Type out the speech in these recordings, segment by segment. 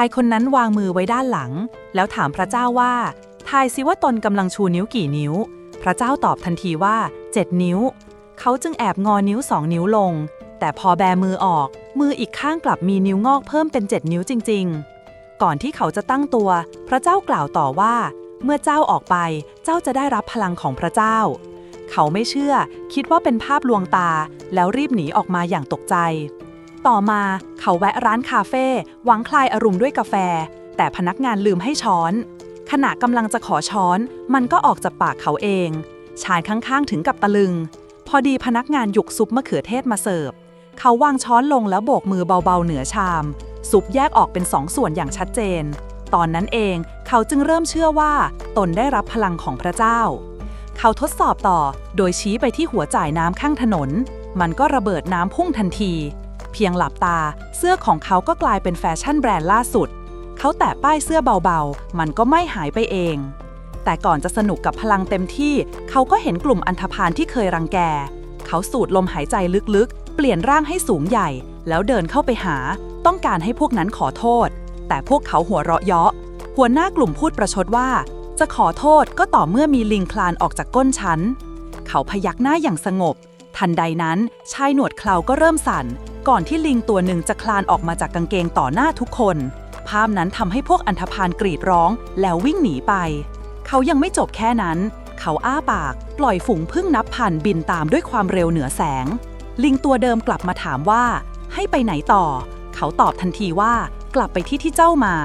ายคนนั้นวางมือไว้ด้านหลัง แล้วถามพระเจ้าว่า ทายสิว่าตนกำลังชูนิ้วกี่นิ้ว พระเจ้าตอบทันทีว่า7นิ้ว เขาจึงแอบงอนิ้วสองนิ้วลง แต่พอแบมือออก มืออีกข้างกลับมีนิ้วงอกเพิ่มเป็น7นิ้วจริง ๆ ก่อนที่เขาจะตั้งตัว พระเจ้ากล่าวต่อว่า เมื่อเจ้าออกไป เจ้าจะได้รับพลังของพระเจ้า เขาไม่เชื่อ คิดว่าเป็นภาพลวงตา แล้วรีบหนีออกมาอย่างตกใจ ต่อมาเขาแวะร้านคาเฟ่หวังคลายอารมณ์ด้วยกาแฟ แต่พนักงานลืมให้ช้อน ขณะกำลังจะขอช้อน มันก็ออกจากปากเขาเอง ชายข้างๆถึงกับตะลึง พอดีพนักงานหยุกซุปมะเขือเทศมาเสิร์ฟ เขาวางช้อนลงแล้วโบกมือเบาๆเหนือชาม ซุปแยกออกเป็นสองส่วนอย่างชัดเจน ตอนนั้นเองเขาจึงเริ่มเชื่อว่า ตนได้รับพลังของพระเจ้า เขาทดสอบต่อโดยชี้ไปที่หัวจ่ายน้ำข้างถนน มันก็ระเบิดน้ำพุ่งทันที เพียงหลับตา เสื้อของเขาก็กลายเป็นแฟชั่นแบรนด์ล่าสุด เขาแตะป้ายเสื้อเบาๆ มันก็ไม่หายไปเอง แต่ก่อนจะสนุกกับพลังเต็มที่ เขาก็เห็นกลุ่มอันธพาลที่เคยรังแก เขาสูดลมหายใจลึกๆ เปลี่ยนร่างให้สูงใหญ่ แล้วเดินเข้าไปหา ต้องการให้พวกนั้นขอโทษ แต่พวกเขาหัวเราะเยาะ หัวหน้ากลุ่มพูดประชดว่า จะขอโทษก็ต่อเมื่อมีลิงคลานออกจากก้นฉัน เขาพยักหน้าอย่างสงบทันใดนั้นชายหนวดเคราก็เริ่มสั่น ก่อนที่ลิงตัวหนึ่งจะคลานออกมาจากกางเกงต่อหน้าทุกคน ภาพนั้นทำให้พวกอันธพาลกรีดร้องแล้ววิ่งหนีไป เขายังไม่จบแค่นั้น เขาอ้าปาก ปล่อยฝูงพึ่งนับพันบินตามด้วยความเร็วเหนือแสง ลิงตัวเดิมกลับมาถามว่า ให้ไปไหนต่อ เขาตอบทันทีว่ากลับไปที่ที่เจ้ามา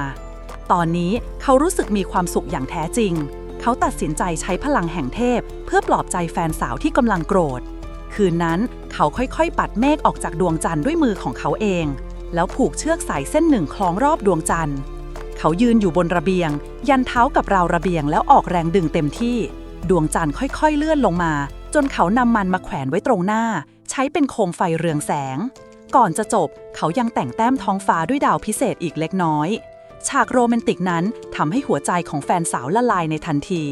ตอนนี้เขารู้สึกมีความสุขอย่างแท้จริง เขาตัดสินใจใช้พลังแห่งเทพ เพื่อปลอบใจแฟนสาวที่กำลังโกรธ คืนนั้นเขาค่อยๆ ปัดเมฆออกจากดวงจันทร์ด้วยมือของเขาเอง แล้วผูกเชือกสายเส้นหนึ่งคล้องรอบดวงจันทร์ เขายืนอยู่บนระเบียง ยันเท้ากับราวระเบียงแล้วออกแรงดึงเต็มที่ ดวงจันทร์ค่อยๆ เลื่อนลงมา จนเขานำมันมาแขวนไว้ตรงหน้า ใช้เป็นโคมไฟเรืองแสง ก่อนจะจบเขายังแต่งแต้มท้องฟ้าด้วยดาวพิเศษอีกเล็กน้อย ฉากโรแมนติกนั้นทำให้หัวใจของแฟนสาวละลายในทันที